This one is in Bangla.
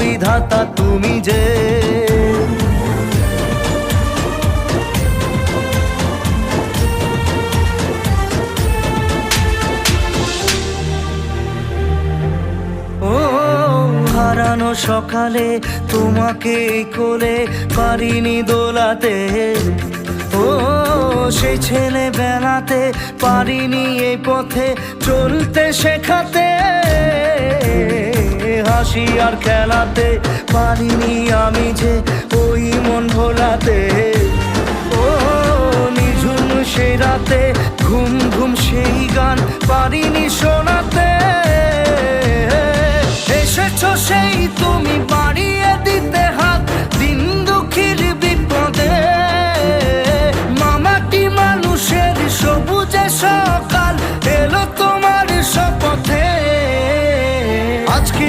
বিধাতা তুমি যে। ও হারানো সকালে তোমাকে কোলে পারিনি দোলাতে। ও সেই ছেলে বেলাতে পারিনি এই পথে চলতে শেখাতে। হাসি আর খেলাতে পারিনি আমি যে ওই মন ভোলাতে। ও, নিঝুম সেই রাতে, ঘুম ঘুম সেই গান পারিনি শোনাতে। এসেছ সেই তুমি বাড়িয়ে দিতে হাত, দিন দুঃখীর বিপদে। মামাটি মানুষের সবুজে সকাল, এলো তোমার শপথে। আজকে